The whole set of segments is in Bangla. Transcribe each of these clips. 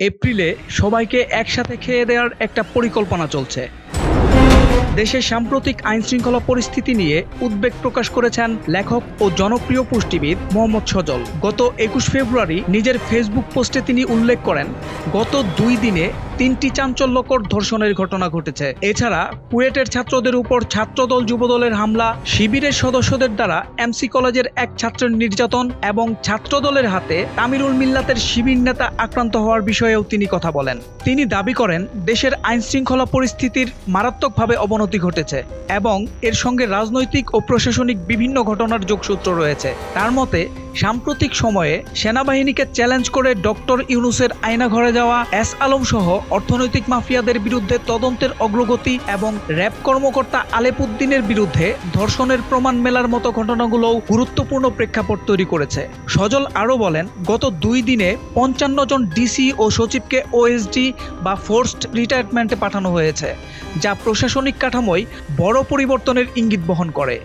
এপ্রিলে সবাইকে একসাথে খেয়ে দেওয়ার একটা পরিকল্পনা চলছে। দেশের সাম্প্রতিক আইন শৃঙ্খলা পরিস্থিতি নিয়ে উদ্বেগ প্রকাশ করেছেন লেখক ও জনপ্রিয় পুষ্টিবিদ মোহাম্মদ সজল। গত একুশ ফেব্রুয়ারি নিজের ফেসবুক পোস্টে তিনি উল্লেখ করেন, গত দুই দিনে তিনটি চাঞ্চল্যকর ধর্ষণের ঘটনা ঘটেছে। এছাড়া কুয়েটের ছাত্রদের উপর ছাত্রদল যুবদলের হামলা, শিবিরের সদস্যদের দ্বারা এমসি কলেজের এক ছাত্রের নির্যাতন এবং ছাত্রদলের হাতে তামিরুল মিল্লাতের শিবির নেতা আক্রান্ত হওয়ার বিষয়েও তিনি কথা বলেন। তিনি দাবি করেন, দেশের আইন শৃঙ্খলা পরিস্থিতির মারাত্মকভাবে অবনতি ঘটেছে এবং এর সঙ্গে রাজনৈতিক ও প্রশাসনিক বিভিন্ন ঘটনার যোগসূত্র রয়েছে। তার মতে সাম্প্রতিক সময়ে সেনাবাহিনীকে চ্যালেঞ্জ করে ডক্টর ইউনুসের আয়নাঘরে যাওয়া এস আলম সহ অর্থনৈতিক মাফিয়াদের বিরুদ্ধে তদন্তের অগ্রগতি এবং র্যাব কর্মকর্তা আলেপুদ্দিনের বিরুদ্ধে ধর্ষণের প্রমাণ মেলার মতো ঘটনাগুলোও গুরুত্বপূর্ণ প্রেক্ষাপট তৈরি করেছে। সজল আরও বলেন, গত দুই দিনে পঞ্চান্ন জন ডিসি ও সচিবকে ওএসডি বা ফোর্সড রিটায়ারমেন্টে পাঠানো হয়েছে, যা প্রশাসনিক কাঠামোয় বড় পরিবর্তনের ইঙ্গিত বহন করে।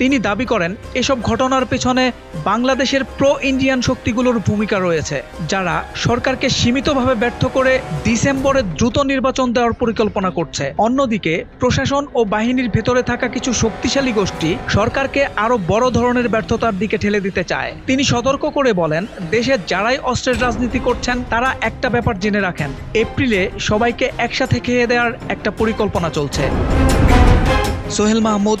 তিনি দাবি করেন, এসব ঘটনার পেছনে বাংলাদেশের প্রো ইন্ডিয়ান শক্তিগুলোর ভূমিকা রয়েছে, যারা সরকারকে সীমিতভাবে ব্যর্থ করে ডিসেম্বরে দ্রুত নির্বাচন দেওয়ার পরিকল্পনা করছে। অন্যদিকে, প্রশাসন ও বাহিনীর ভেতরে থাকা কিছু শক্তিশালী গোষ্ঠী সরকারকে আরও বড় ধরনের ব্যর্থতার দিকে ঠেলে দিতে চায়। তিনি সতর্ক করে বলেন, দেশে যারাই অস্ত্রের রাজনীতি করছেন, তারা একটা ব্যাপার জেনে রাখেন, এপ্রিলে সবাইকে একসাথে খেয়ে দেওয়ার একটা পরিকল্পনা চলছে। সোহেল মাহমুদ